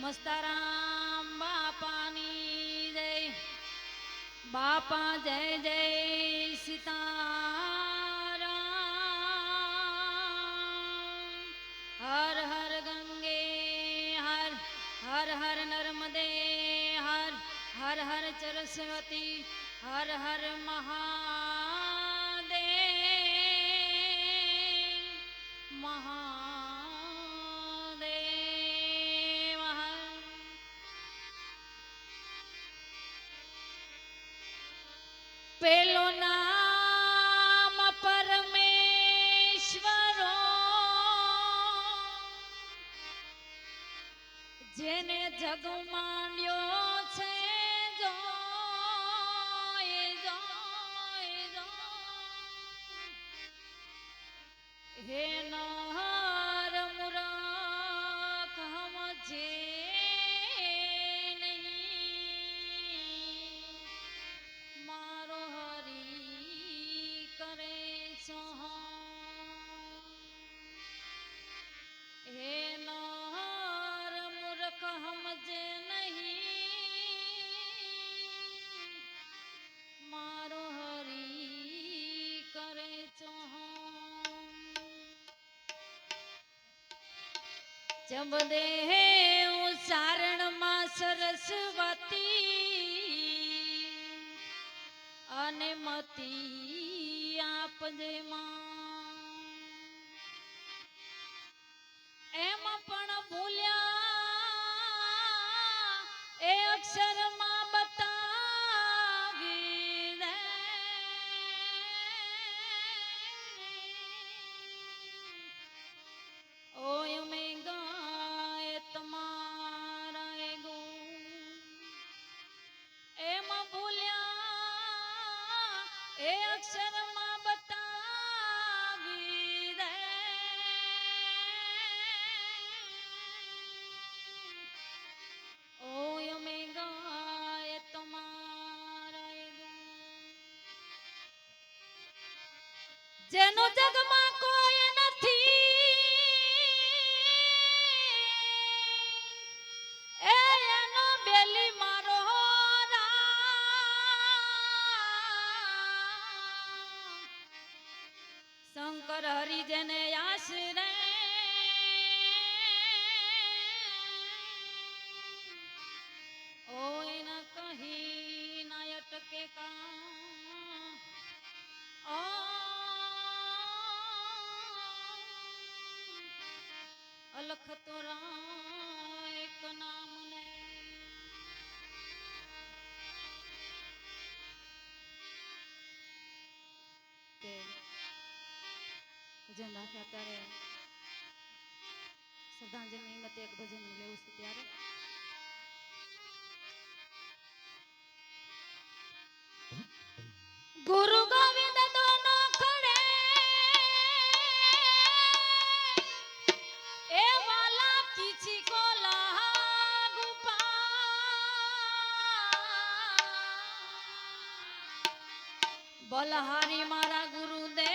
મસ્તારામ બાપાની જય. બાપા જય જય સીતારામ. હર હર ગંગે, હર હર હર નર્મદે, હર હર હર સરસ્વતી હર હર મહાદેવ જગ માંડ્યો છે જોય હે જબ દેહ ઉચ્ચારણમાં સરસ્વતી અને મતી આપજે માં એ અક્ષરમાં બતાવી દે ઓય મે ગાય તમારા. જેનો જગમાં કોઈ અલખ તો એક નામ ને ભજન રાખ્યા ત્યારે શ્રદ્ધાંજલિ નિમિત્તે એક ભજન લેવું છું ત્યારે? বলহারি মারা গুরুদেব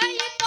гуляє.